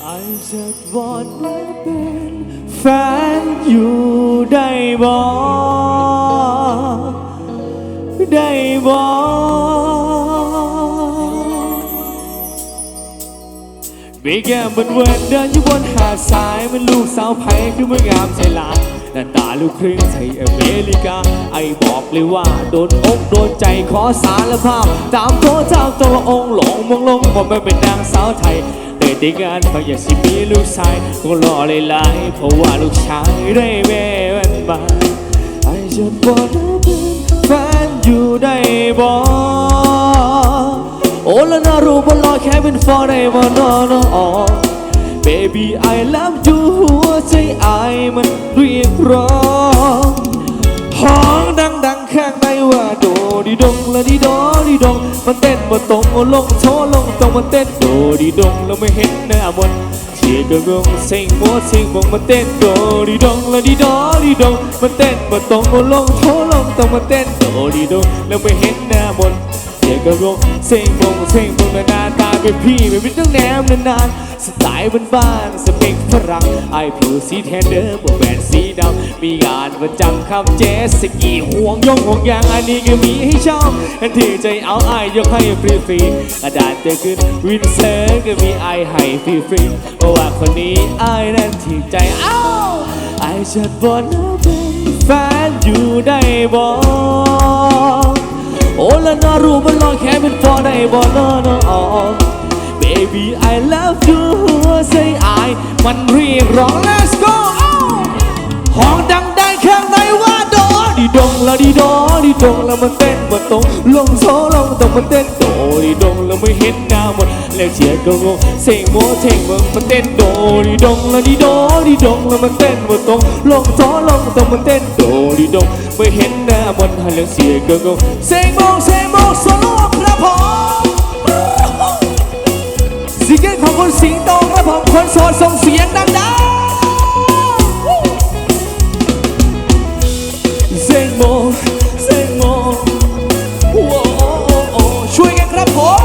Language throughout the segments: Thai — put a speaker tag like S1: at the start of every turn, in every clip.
S1: I just wanna เป็นแฟนอยู่ได้บ่ได้บ่มีแก้มบนเวนเดินอยู่บนหาดทรายมันลูกสาวไผ่คือเมื่องามใจหลานหน้าตาลูกครึ่งไทยอเมริกา ไอ้บอกเลยว่า โดนอกโดนใจขอสารภาพ ตามโทษเจ้าตัวองค์หลงมงลงว่าไม่เป็นนางสาวไทย เดินได้งานฟังอยากสิมีลูกชายคงรอเลยลายๆเพราะว่าลูกชายได้แม่มันมา I just wanna เป็นแฟนอยู่ได้บ่โอ้แล้วน่ารู้ว่ราแค่เป็น forever no no oh baby I love you หัวใจไอมันเรียกร้องห้องดังๆข้างในว่าโดดีดงละดีโดดีดงมันเต้นมาตรงลงโชลงตรงมันเต้น ดีดงแล้วไม่เห็นหน้ามนเชียร์ก็งงเซ็งมัวเซ็งบงมาเต้นโดดีดงแล้วดีดอดีดงมาเต้นมาตรงมาลงโทลงต้องมาเต้นโดดีดงแล้วไม่เห็นหน้ามนเสียงกระรงเสียงบงเสียงบงนานตาเป็นพี่ไม่เป็นต้องแนมนาน สไตล์บ้านๆสเปคฝรั่งไอผิวสีแทนเดิมบวกแหวนสีดำมีงานประจำครับเจสสกีห่วงยงห่วงยางอันนี้ก็มีให้ชอบทันทีใจเอาไอายยกให้ฟรีๆกระดาษจะขึ้นวินเซอร์ก็มีไอให้ฟรีๆเพราะว่าคนนี้ไอนั้นที่ใจเอ้าไอจะบอกนะเป็นแฟนอยู่ได้บ่โอ้แล้วน่ารู้มันลองแค่เป็น for ได้บ่ no no oh baby I love you ใจอาย มันเรียกร้อง let's go ห้องดังได้ข้างในว่าโดดีดงละดีโดดีดงแล้วมันเต้นมาตรงลงโซลงตรงมันเต้นโดดีดงแล้วไม่เห็นหน้าหมดแล้วเชียร์ก็งงเสียงโมเทงมึงมันเต้นโดดีดงละดีโดดีดงแล้วมันเต้นมาตรงลงโซลงตรงมันเต้นโดดีดงไม่เห็นหน้าหมดแล้วเสียงก็งงเสียงโมเสียงโมโซล คนโสดส่งเสียงดังๆเซงโมเซงโมโอ้โอ้ช่วยกันครับผม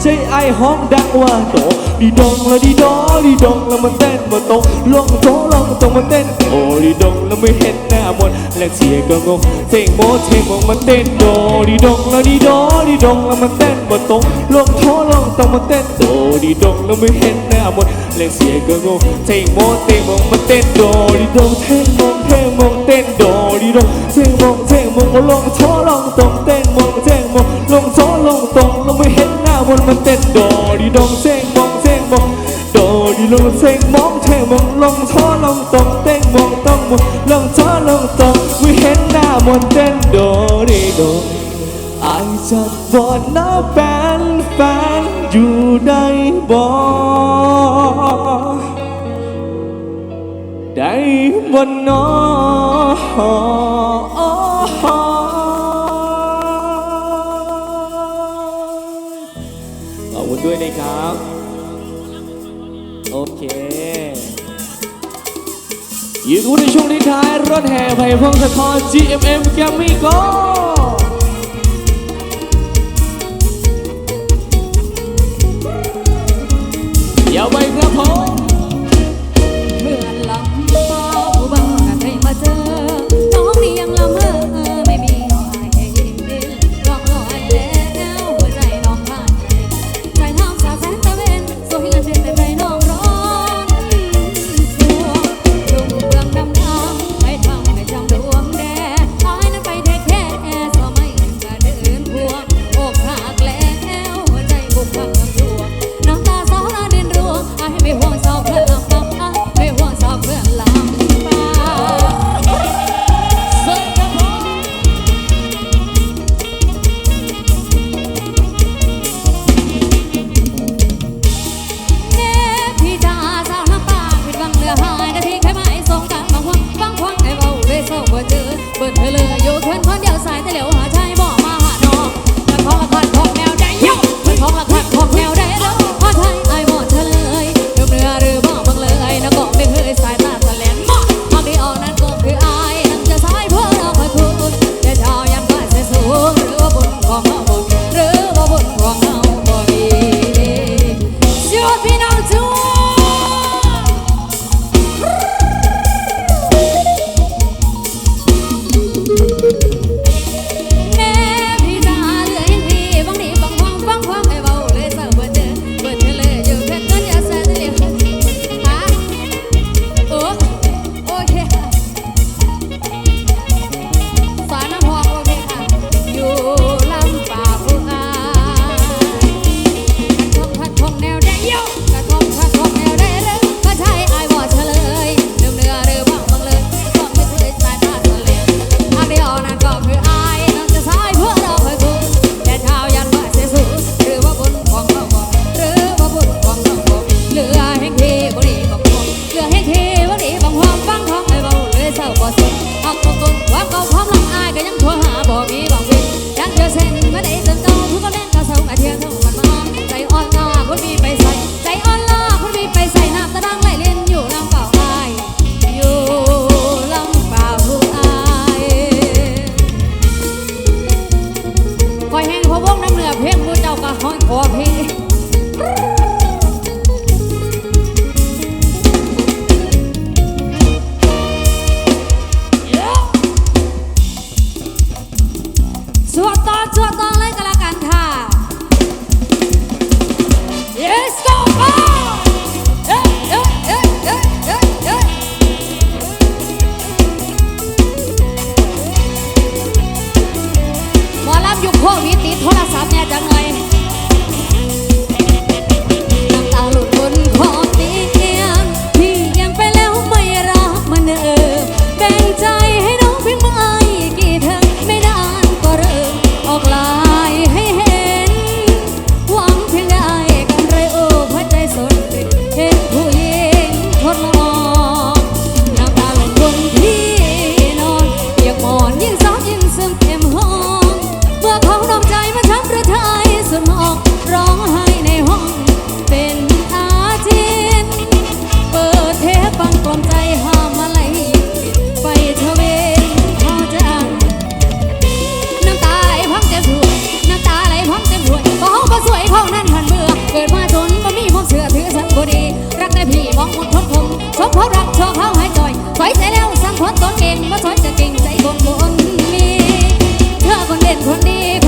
S1: ใจไอห้องดังว่าโดีดองละดีดอดีดองแล้วมันเต้นมาตรงลงโตลงตรงมันเต้นโอ้ดีดองแล้วไม่เห็นหน้าหมดและเสียก็งงเซงโมเซงโมมันเต้นโดดีดองละดีดอดีดองแล้วมันเต้นมาตรงลงโตลงตรงมันเต้นโดดีดองแล้วไม่เห็นหน้าหมดและเสียก็งงเซงโมเซงโมมันเต้นโดดีดองเท่งโมเท่งโมเต้นโดดีดองเซงโมเซงโมลงโตลงตรงเต้นโมเซงโมลงโตลงตรงแล้วไม่เห็น หน้าหมดมันเต้นโดดีดงเซงโมเซงโมโดดีลงเซงโมเท่งโมลงโตลงตรงเต้นโมต้องโมลงโตลงตรงไม่เห็นหน้าหมดเต้นโดดีดงไอจะบอกนะแฟนแฟนอยู่ได้บ่ได้บ่นอขอ ด้วยนะครับ โอเคยืนคู่ในช่วงท้ายรถแห่ไผ่พงศธร GMM แกมมี่ก็ เขา
S2: รักชอบเขาหายจอยคอยใจแล้วสังคนตนเองมาสอนจะเก่งใจบนบนมีเธอคนเด่นคนดี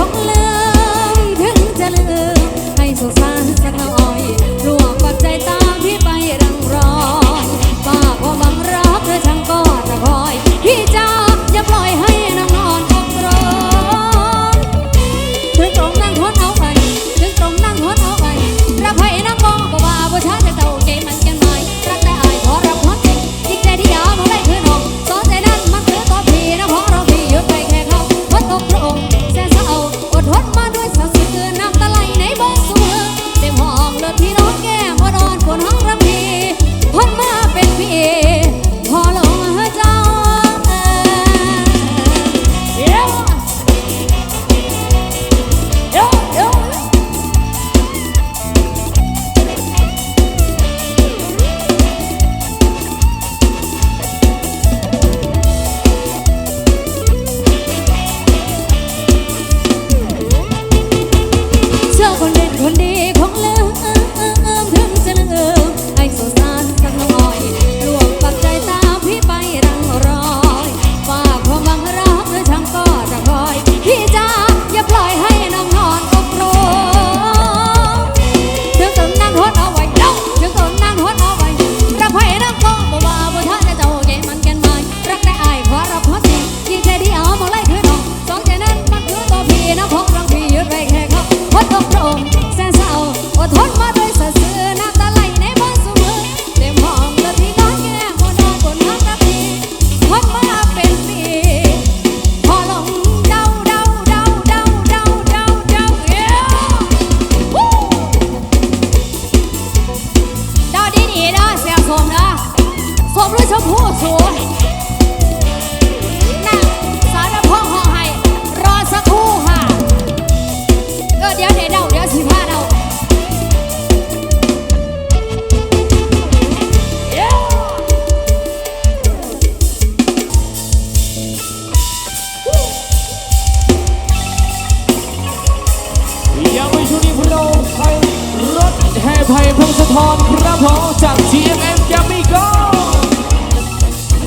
S2: ไผ่พงศธรพระบอมจาก TMM ยามิโก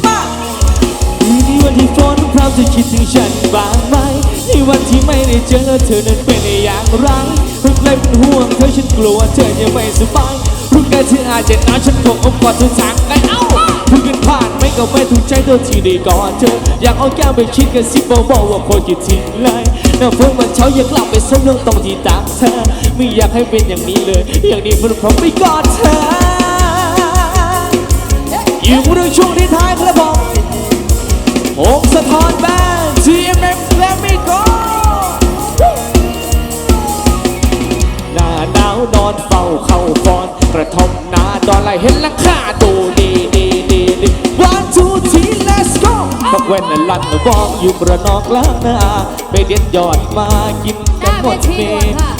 S2: มามีในวันที่ฝนพราวจะคิด
S1: ถึงฉันบ้างไหมในวันที่ไม่ได้เจอเธอนั้นเป็นอย่างไรรักเลยเป็นห่วงเธอฉันกลัวเธอจะไม่สบายรู้แค่ที่อาจจะหนอวฉันคงอบกอดเธอทางไกลเอ้าพูดกันผ่านไม่ก็ไม่ถูกใจเธอที่ได้กอดเธออยากเอาแก้วไปคิดกันสิเบาๆว่าคนคิดทิ้งเลย น้ำฝนมันเช้าอยากกลับไปสมเรื่องตรงที่ตามเธอ ไม่อยากให้เป็นอย่างนี้เลย อย่างนี้มันพร้อมไปกอดเธอ อยู่ในช่วงที่ท้ายครับผมองสะท้อนแบน TMM และมิโกหน้าหนาวนอนเฝ้าเข้าฟอน กระทบหน้าดอนไหลเห็นลังคาตูดีดีดีดี one two three let's บักเว้นละลันวอกอยู่ประนอกล้างหน้าไปเด็ดยอดมากินกันหมดเม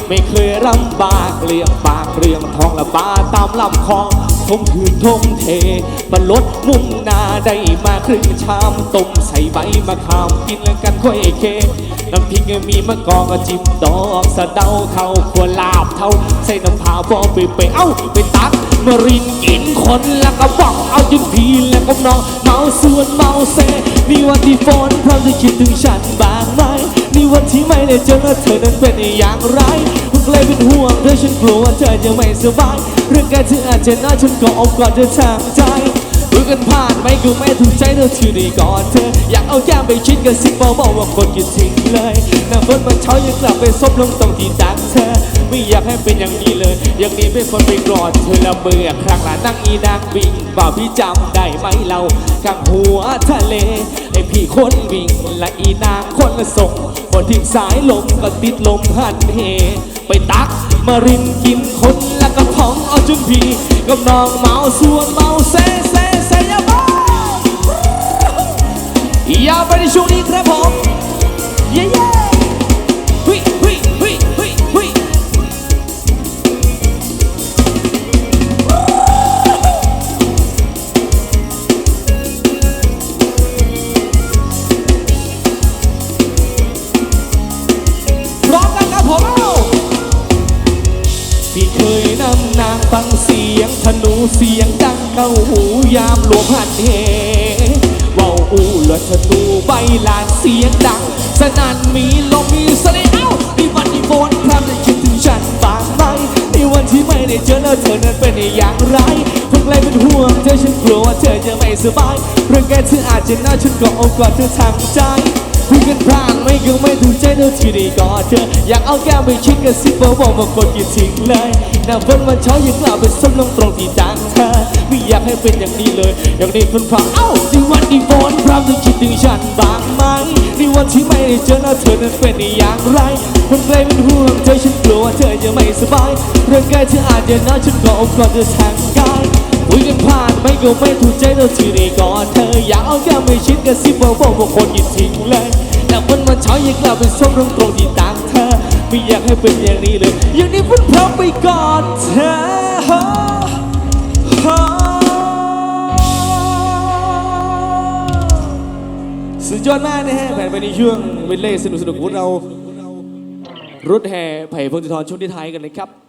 S1: ไม่เคยลำบากเลี่ยงปากเรียงทองละบาตามลำคลอง ทมคืนทมเทปลดมุมนาได้มาครึ่งชามต้มใส่ใบมะขามกินแล้วกันค่อยเคน้ำพริกมีมะกอกจิ้มดอกสะเดาเข้าขวลาบเท่าใส่น้ำผาบอไปไปเอ้าไปตักมารินกินคนแล้วก็บอกเอาจนพีแล้วก็นองเมาส่วนเมาเซนี่วันที่ฝนพร้อมจะคิดถึงฉันบ้างไหมนี่วันที่ไม่ได้เจอเธอนั้นเป็นอย่างไรเพิ่งเลยเป็นห่วงเธอฉันกลัวเธอจะไม่สบาย เรื่องการเธออาจจะน่าฉันก็อกกอดเธอทางใจ กันผ่านไม่ก็ไม่ถูกใจเธอที่ได้กอดเธอ อยากเอาแก้มไปชิดกันสิเบาๆว่าคนคิดทิ้งเลยน้ำฝนมันเช้ายังกลับไปซบลงตรงที่ตักเธอ ไม่อยากให้เป็นอย่างนี้เลย อย่างนี้เป็นคนไปกอดเธอละเบื่อครั้งละนั่งอีนางวิ่งบ่าพี่จำได้ไหมเรากลางหัวทะเลไอพี่คนวิ่งและอีนางคนละส่งคนทิ้งสายลมก็ติดลมหันเหไปตักมารินกินคนแล้วก็ท้องเอาจนพีกับน้องเมาส่วนเมาเซ ยาวไปในช่วงนี้ครับผมเย้เย้ฮิฮิฮิฮิฮิพร้อมกันครับผมเอ้าพี่เคยนำนางฟังเสียงธนูเสียงดังเข้าหูยามหลวงหันเหเว่า อูหลวธนูใบลานเสียงดัง สนั่นมีลมมีเสน่ห์เอ้านี่วันที่ฝนพรำได้คิดถึงฉันบ้างไหมในวันที่ไม่ได้เจอแล้วเธอนั้นเป็นอย่างไรเพิ่งเลยเป็นห่วงเธอฉันกลัวว่าเธอจะไม่สบายเรื่องแกเธออาจจะน่าฉันก็เอากอดเธอทางใจคุยกันพลาง ไม่ก็ไม่ถูกใจเธอที่ได้กอดเธออยากเอาแก้มไปชิดกันสิบอกบอกว่าคนคิดทิ้งเลยน้ำฝนมันเช้ายังกล่าวไปซ้ำลงตรงที่ดังเธอไม่อยากให้เป็นอย่างนี้เลยอย่างนี้คนฟังเอ้าในวันที่ฝนพรำจะคิดถึงฉันบ้างไหมในวันที่ไม่ได้เจอหน้าเธอนั้นเป็นอย่างไรคนไกลเป็นห่วงเธอฉันกลัวว่าเธอจะไม่สบายเรื่องกายเธออาจจะน่าฉันก็อบกอดเธอทางกายคุยกันผ่านไม่ก็ไม่ถูกใจเธอที่ได้กอดเธออยากเอาแก้มไปชิดกันสิบอกบอกว่าคนคิดทิ้งเลย แต่วันวันเช้ายังกลับไปส้มตรงตรงที่ตามเธอ ไม่อยากให้เป็นอย่างนี้เลย อย่างนี้พุ่นพร้อมไปกอดเธอสุดยอดมากนะฮะแผ่นไปในช่วงเวลเล่สนุกสนุกๆของเรารถแห่ไผ่พงศธรช่วงที่ท้ายกันเลยครับ